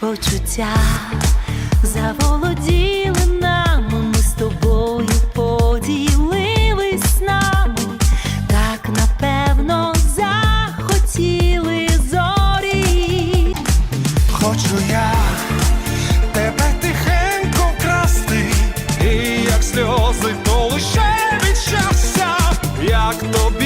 почуття заволоділи нами, ми з тобою поділились нами, так напевно захотіли зорі. Хочу я тебе тихенько красти, і як сльози, то лише від щастя, як тобі.